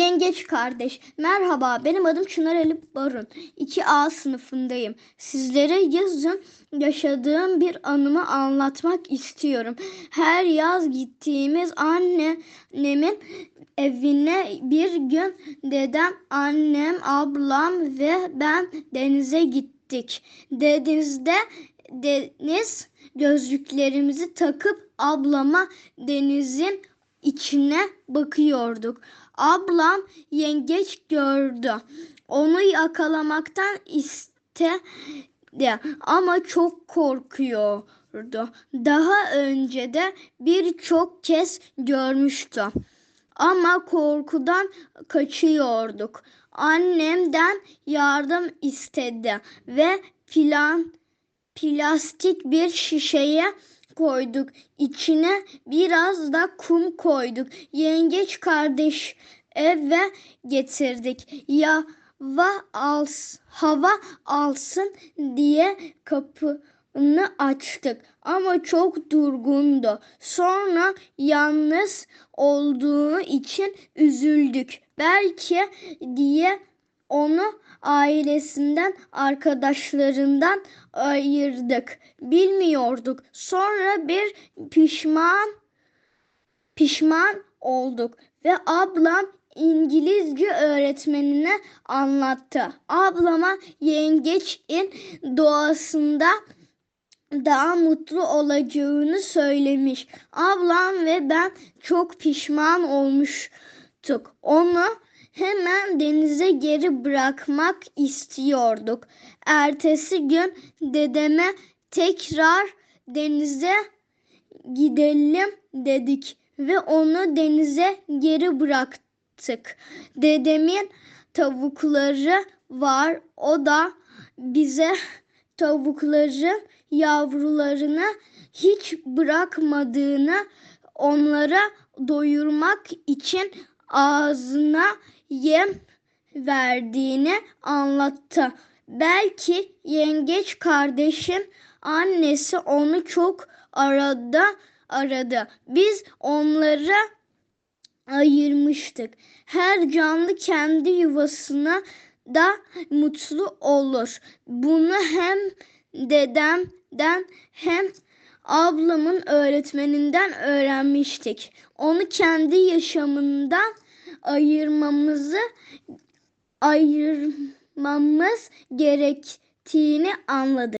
Yengeç kardeş, merhaba. Benim adım Çınar Elif Barun. 2A sınıfındayım. Sizlere yazın yaşadığım bir anımı anlatmak istiyorum. Her yaz gittiğimiz annemin evine bir gün dedem, annem, ablam ve ben denize gittik. Denizde deniz gözlüklerimizi takıp ablama denizin içine bakıyorduk. Ablam yengeç gördü. Onu yakalamaktan istedi ama çok korkuyordu. Daha önce de birçok kez görmüştü. Ama korkudan kaçıyorduk. Annemden yardım istedi ve filan plastik bir şişeye koyduk. İçine biraz da kum koyduk. Yengeç kardeş eve getirdik. Ya hava, als, hava alsın diye kapını açtık. Ama çok durgundu. Sonra yalnız olduğu için üzüldük. Belki diye onu ailesinden, arkadaşlarından ayırdık. Bilmiyorduk. Sonra bir pişman pişman olduk ve ablam İngilizce öğretmenine anlattı. Ablama yengeçin doğasında daha mutlu olacağını söylemiş. Ablam ve ben çok pişman olmuştuk. Onu hemen denize geri bırakmak istiyorduk. Ertesi gün dedeme tekrar denize gidelim dedik ve onu denize geri bıraktık. Dedemin tavukları var. O da bize tavukların yavrularını hiç bırakmadığını onlara doyurmak için ağzına yem verdiğini anlattı. Belki yengeç kardeşin annesi onu çok arada aradı. Biz onları ayırmıştık. Her canlı kendi yuvasına da mutlu olur. Bunu hem dedemden hem ablamın öğretmeninden öğrenmiştik. Onu kendi yaşamından ayırmamızı ayırmamız gerektiğini anladık.